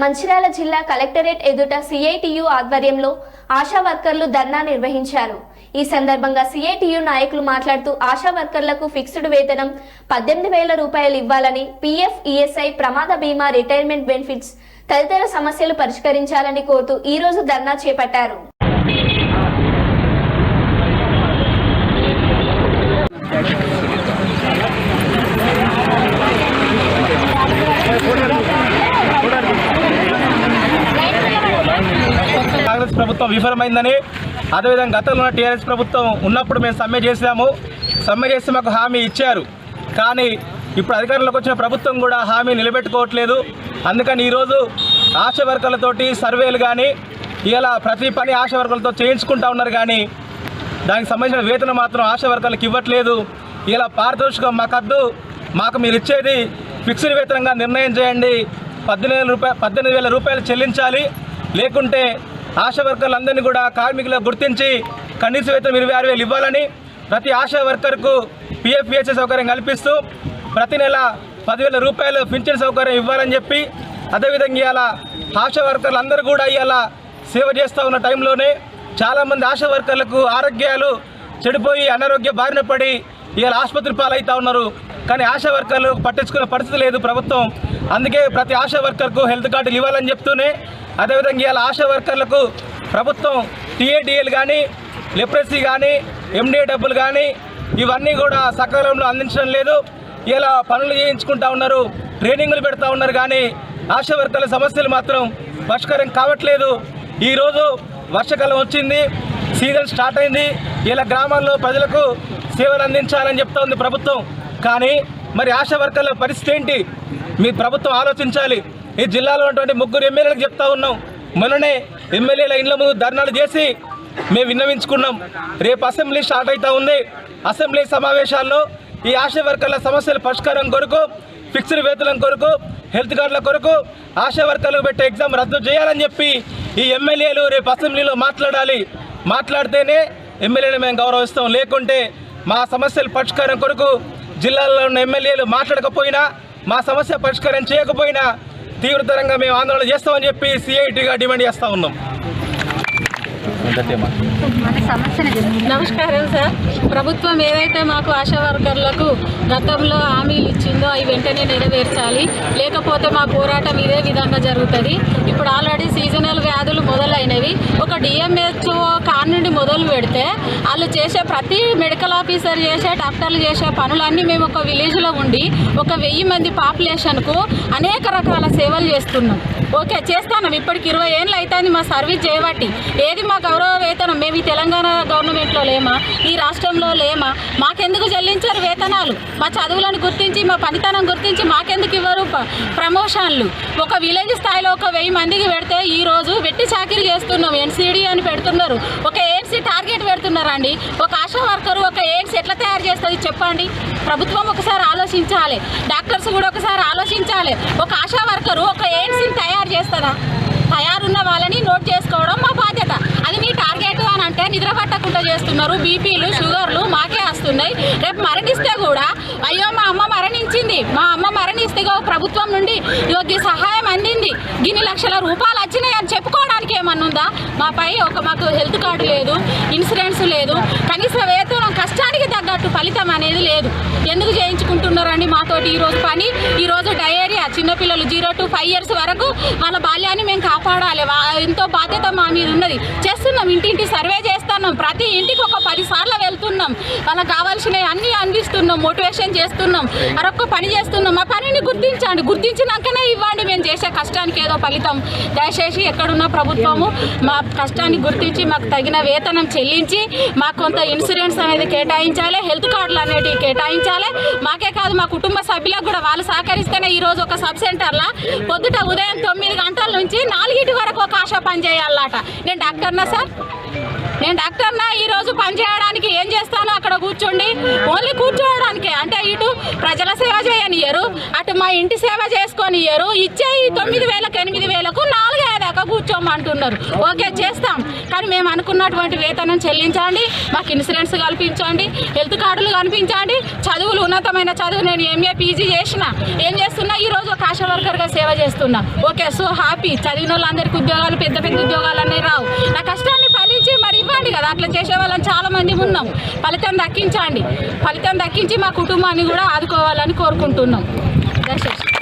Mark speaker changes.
Speaker 1: మంచిర్యాల జిల్లా కలెక్టరేట్ ఎదుట సిఐటియు ఆధ్వర్యంలో ఆశా వర్కర్లు ధర్నా నిర్వహించారు. ఈ సందర్భంగా సిఐటియు నాయకులు మాట్లాడుతూ ఆశా వర్కర్లకు ఫిక్స్డ్ వేతనం పద్దెనిమిది వేల రూపాయలు ఇవ్వాలని పీఎఫ్ ఈఎస్ఐ ప్రమాద బీమా రిటైర్మెంట్ బెనిఫిట్స్ తదితర సమస్యలు పరిష్కరించాలని కోరుతూ ఈ రోజు ధర్నా చేపట్టారు.
Speaker 2: కాంగ్రెస్ ప్రభుత్వం విఫలమైందని అదేవిధంగా గతంలో ఉన్న టీఆర్ఎస్ ప్రభుత్వం ఉన్నప్పుడు మేము సమ్మె చేసాము సమ్మె చేసి మాకు హామీ ఇచ్చారు. కానీ ఇప్పుడు అధికారంలోకి వచ్చిన ప్రభుత్వం కూడా హామీ నిలబెట్టుకోవట్లేదు. అందుకని ఈరోజు ఆశ వర్కర్లతోటి సర్వేలు కానీ ఇలా ప్రతి పని ఆశ వర్కర్లతో చేయించుకుంటా ఉన్నారు కానీ దానికి సంబంధించిన వేతనం మాత్రం ఆశా వర్కర్లకు ఇవ్వట్లేదు. ఇలా పారితోషికం మాకద్దు. మాకు మీరు ఇచ్చేది ఫిక్స్డ్ వేతనంగా నిర్ణయం చేయండి. పద్దెనిమిది రూపాయలు పద్దెనిమిది వేల రూపాయలు చెల్లించాలి. లేకుంటే ఆశా వర్కర్లందరినీ కూడా కార్మికులు గుర్తించి కనీస వేతనం ఇరవై ఆరు వేలు ఇవ్వాలని ప్రతి ఆశా వర్కర్కు పిఎఫ్పిహెచ్ఎస్ సౌకర్యం కల్పిస్తూ ప్రతి నెల పదివేల రూపాయలు పింఛన్ సౌకర్యం ఇవ్వాలని చెప్పి అదేవిధంగా ఇవాళ ఆశా వర్కర్లు అందరూ కూడా ఇవాళ సేవ చేస్తూ ఉన్న టైంలోనే చాలామంది ఆశా వర్కర్లకు ఆరోగ్యాలు చెడిపోయి అనారోగ్య బారిన పడి ఇవాళ ఆసుపత్రి పాలవుతూ ఉన్నారు. కానీ ఆశా వర్కర్లు పట్టించుకునే పరిస్థితి లేదు ప్రభుత్వం. అందుకే ప్రతి ఆశా వర్కర్కు హెల్త్ కార్డులు ఇవ్వాలని చెప్తూనే అదేవిధంగా ఇవాళ ఆశా వర్కర్లకు ప్రభుత్వం టీఏడిఎల్ కానీ లెప్రసీ కానీ ఎండిఏ డబ్బులు కానీ ఇవన్నీ కూడా సకాలంలో అందించడం లేదు. ఇలా పనులు చేయించుకుంటా ఉన్నారు ట్రైనింగ్లు పెడతా ఉన్నారు కానీ ఆశా వర్కర్ల సమస్యలు మాత్రం పరిష్కారం కావట్లేదు. ఈరోజు వర్షాకాలం వచ్చింది సీజన్ స్టార్ట్ అయింది. ఇలా గ్రామాల్లో ప్రజలకు సేవలు అందించాలని చెప్తా ఉంది ప్రభుత్వం. కానీ మరి ఆశా వర్కర్ల పరిస్థితి ఏంటి? మీ ప్రభుత్వం ఆలోచించాలి. ఈ జిల్లాలో ఉన్నటువంటి ముగ్గురు ఎమ్మెల్యేలకు చెప్తా ఉన్నాం. మొన్ననే ఎమ్మెల్యేల ఇండ్ల ముందు ధర్నాలు చేసి మేము విన్నవించుకున్నాం. రేపు అసెంబ్లీ స్టార్ట్ అవుతా ఉంది. అసెంబ్లీ సమావేశాల్లో ఈ ఆశా వర్కర్ల సమస్యల పరిష్కారం కొరకు ఫిక్స్డ్ వేతనం కొరకు హెల్త్ కార్డుల కొరకు ఆశా వర్కర్లకు పెట్టే ఎగ్జామ్ రద్దు చేయాలని చెప్పి ఈ ఎమ్మెల్యేలు రేపు అసెంబ్లీలో మాట్లాడాలి. మాట్లాడితేనే ఎమ్మెల్యేలు మేము గౌరవిస్తాం. లేకుంటే మా సమస్యల పరిష్కారం కొరకు జిల్లాలో ఉన్న ఎమ్మెల్యేలు మాట్లాడకపోయినా మా సమస్య పరిష్కారం చేయకపోయినా తీవ్రతరంగా మేము ఆందోళన చేస్తామని చెప్పి సిఐటిగా డిమాండ్ చేస్తూ ఉన్నాం.
Speaker 3: నమస్కారం సార్. ప్రభుత్వం ఏదైతే మాకు ఆశా వర్కర్లకు గతంలో హామీలు ఇచ్చిందో అవి వెంటనే నెరవేర్చాలి. లేకపోతే మా పోరాటం ఇదే విధంగా జరుగుతుంది. ఇప్పుడు ఆల్రెడీ సీజనల్ వ్యాధులు మొదలైనవి. ఒక డిఎంహెచ్ఓ కార్ నుండి మొదలు పెడితే వాళ్ళు చేసే ప్రతి మెడికల్ ఆఫీసర్ చేసే డాక్టర్లు చేసే పనులన్నీ మేము ఒక విలేజ్లో ఉండి ఒక వెయ్యి మంది పాపులేషన్కు అనేక రకాల సేవలు చేస్తున్నాం. ఓకే చేస్తాను. ఇప్పటికి ఇరవై ఏళ్ళు అవుతుంది మా సర్వీస్ చేయబట్టి ఏది మా గౌరవ వేతనం మేము ఈ తెలంగాణ గవర్నమెంట్లో లేమా? ఈ రాష్ట్రంలో లేమా? మాకెందుకు చెల్లించారు వేతనాలు? మా చదువులను గుర్తించి మా పనితనం గుర్తించి మాకెందుకు ఇవ్వరు ప్రమోషన్లు? ఒక విలేజ్ స్థాయిలో ఒక వెయ్యి మందికి పెడితే ఈరోజు వెట్టి చాకిరీ చేస్తున్నాం. ఎన్సీడీ అని పెడుతున్నారు. ఒక ఎయిడ్స్ టార్గెట్ పెడుతున్నారండి. ఒక ఆశా వర్కర్ ఒక ఎయిడ్స్ ఎట్లా తయారు చేస్తుంది చెప్పండి? ప్రభుత్వం ఒకసారి ఆలోచించాలి. డాక్టర్స్ కూడా ఒకసారి ఆలోచించాలి. ఒక ఆశా వర్కరు ఒక ఎయిడ్స్ని తయారు తయారున్న వాళ్ళని నోట్ చేసుకోవడం మా బాధ్యత. అది మీ టార్గెట్ అని అంటే నిద్ర పట్టకుండా చేస్తున్నారు. బీపీలు షుగర్లు మాకే వస్తున్నాయి. రేపు మరణిస్తే కూడా అయ్యో మా అమ్మ మరణించింది. మా అమ్మ మరణిస్తే ప్రభుత్వం నుండి యోగ్య సహాయం అందింది. గిన్ని లక్షల రూపాయలు వచ్చినాయి అని చెప్పుకోవడానికి ఏమన్నా ఉందా మాపై ఒక మాకు హెల్త్ కార్డు లేదు ఇన్సూరెన్స్ లేదు. కనీస వేత కష్టానికి ఫలితం అనేది లేదు. ఎందుకు చేయించుకుంటున్నారండి మాతోటి ఈరోజు పని? ఈరోజు డయేరియా చిన్నపిల్లలు జీరో టు ఫైవ్ ఇయర్స్ వరకు వాళ్ళ బాల్యాన్ని మేము కాపాడాలి. వా- ఎంతో బాధ్యత మా మీద ఉన్నది. చేస్తున్నాం ఇంటింటి సర్వే చేస్తున్నాం. ప్రతి ఇంటికి ఒక పది సార్లు వెళ్తున్నాం. వాళ్ళకి కావాల్సినవి అన్నీ అందిస్తున్నాం మోటివేషన్ చేస్తున్నాం. మరొక పని చేస్తున్నాం. మా పనిని గుర్తించండి. గుర్తించినాకనే ఇవ్వండి. మేము చేసే కష్టానికి ఏదో ఫలితం. దయచేసి ఎక్కడున్న ప్రభుత్వము మా కష్టాన్ని గుర్తించి మాకు తగిన వేతనం చెల్లించి మాకు కొంత ఇన్సూరెన్స్ అనేది కేటాయించాలి. హెల్త్ కార్డులు అనేటివి కేటాయించాలి. మాకే కాదు మా కుటుంబ సభ్యులకు కూడా వాళ్ళు సహకరిస్తేనే ఈ రోజు ఒక సబ్ సెంటర్లో పొద్దుట ఉదయం తొమ్మిది గంటల నుంచి నాలుగింటి వరకు ఒక ఆశ పనిచేయాలట. నేను డాక్టర్నా సార్? నేను డాక్టర్నా? ఈరోజు పనిచేయడానికి పని చేయడానికి ఏం చేస్తాను అక్కడ కూర్చోండి. ఓన్లీ కూర్చోవడానికే. అంటే ఇటు ప్రజల సేవ చేయనియరు అటు మా ఇంటి సేవ చేసుకొనియరు ఇచ్చే ఈ తొమ్మిది వేలకు ఎనిమిది వేలకు నాలుగు దాకా కూర్చోమంటున్నారు. ఓకే చేస్తాం. కానీ మేము అనుకున్నటువంటి వేతనం చెల్లించండి. మాకు ఇన్సూరెన్స్ కల్పించండి. హెల్త్ కార్డులు కనిపించండి. చదువులు ఉన్నతమైన చదువు నేను ఎంఏ పీజీ చేసిన. ఏం చేస్తున్నా? ఈరోజు ఒక ఆశా వర్కర్గా సేవ చేస్తున్నా. Okay so happy. చదివిన వాళ్ళందరికీ ఉద్యోగాలు పెద్ద పెద్ద ఉద్యోగాలు అనేవి రావు. నా కష్టాన్ని ఫలించి మరి ఇవ్వండి కదా. అట్లా చేసే వాళ్ళని చాలా మంది ఉన్నాం. ఫలితం దక్కించండి. ఫలితం దక్కించి మా కుటుంబాన్ని కూడా ఆదుకోవాలని కోరుకుంటున్నాం. దయచేసి